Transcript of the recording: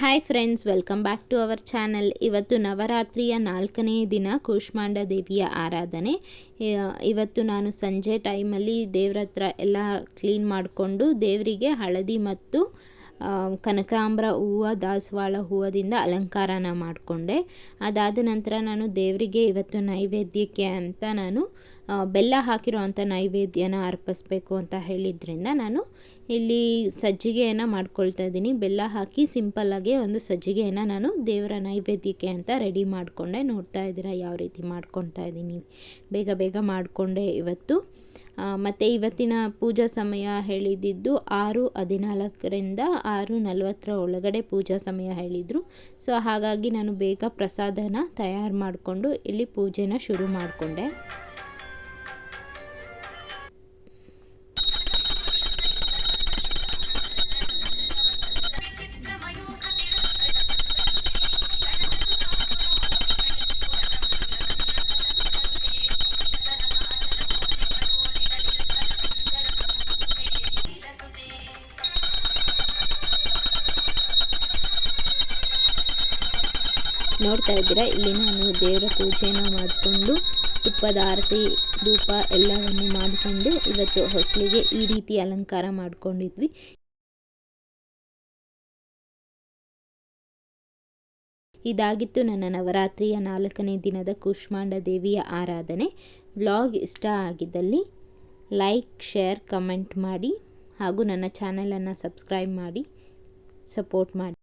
Hi friends welcome back to our channel ಇವತ್ತು ನವರಾತ್ರಿಯ ನಾಲ್ಕನೇ ದಿನ ಕೂಷ್ಮಾಂಡ ದೇವಿಯ ಆರಾಧನೆ. ಇವತ್ತು ನಾನು ಸಂಜೆ ಟೈಮಲ್ಲಿ ದೇವ್ರ ಹತ್ರ ಎಲ್ಲ ಕ್ಲೀನ್ ಮಾಡಿಕೊಂಡು ದೇವರಿಗೆ ಹಳದಿ ಮತ್ತು ಕನಕಾಂಬರ, ಹೂವು, ದಾಸವಾಳ ಹೂವದಿಂದ ಅಲಂಕಾರನ ಮಾಡಿಕೊಂಡೆ. ಅದಾದ ನಂತರ ನಾನು ದೇವರಿಗೆ ಇವತ್ತು ನೈವೇದ್ಯಕ್ಕೆ ಅಂತ ನಾನು ಬೆಲ್ಲ ಹಾಕಿರೋ ಅಂಥ ನೈವೇದ್ಯನ ಅರ್ಪಿಸ್ಬೇಕು ಅಂತ ಹೇಳಿದ್ರಿಂದ ನಾನು ಇಲ್ಲಿ ಸಜ್ಜಿಗೆಯನ್ನು ಮಾಡ್ಕೊಳ್ತಾ ಇದ್ದೀನಿ. ಬೆಲ್ಲ ಹಾಕಿ ಸಿಂಪಲ್ಲಾಗಿ ಒಂದು ಸಜ್ಜಿಗೆಯನ್ನು ನಾನು ದೇವರ ನೈವೇದ್ಯಕ್ಕೆ ಅಂತ ರೆಡಿ ಮಾಡಿಕೊಂಡೆ. ನೋಡ್ತಾ ಇದ್ದೀರಾ, ಯಾವ ರೀತಿ ಮಾಡ್ಕೊತಾ ಇದ್ದೀನಿ. ಬೇಗ ಬೇಗ ಮಾಡಿಕೊಂಡೆ ಇವತ್ತು. ಮತ್ತು ಇವತ್ತಿನ ಪೂಜಾ ಸಮಯ ಹೇಳಿದ್ದು ಆರು ಹದಿನಾಲ್ಕರಿಂದ ಆರು ನಲವತ್ತರ ಒಳಗಡೆ ಪೂಜಾ ಸಮಯ ಹೇಳಿದರು. ಸೊ, ಹಾಗಾಗಿ ನಾನು ಬೇಗ ಪ್ರಸಾದನ ತಯಾರು ಮಾಡಿಕೊಂಡು ಇಲ್ಲಿ ಪೂಜೆನ ಶುರು ಮಾಡಿಕೊಂಡೆ. ನೋಡ್ತಾ ಇದ್ದೀರಾ? ಇಲ್ಲಿ ನಾನು ದೇವರ ಪೂಜೆನ ಮಾಡಿಕೊಂಡು ತುಪ್ಪದ ಆರತಿ ಧೂಪ ಎಲ್ಲವನ್ನು ಮಾಡಿಕೊಂಡು ಇವತ್ತು ಹೊಸಲಿಗೆ ಈ ರೀತಿ ಅಲಂಕಾರ ಮಾಡ್ಕೊಂಡಿದ್ವಿ. ಇದಾಗಿತ್ತು ನನ್ನ ನವರಾತ್ರಿಯ ನಾಲ್ಕನೇ ದಿನದ ಕುಷ್ಮಾಂಡ ದೇವಿಯ ಆರಾಧನೆ. ವ್ಲಾಗ್ ಇಷ್ಟ ಆಗಿದ್ದಲ್ಲಿ ಲೈಕ್, ಶೇರ್, ಕಮೆಂಟ್ ಮಾಡಿ ಹಾಗೂ ನನ್ನ ಚಾನಲನ್ನು ಸಬ್ಸ್ಕ್ರೈಬ್ ಮಾಡಿ, ಸಪೋರ್ಟ್ ಮಾಡಿ.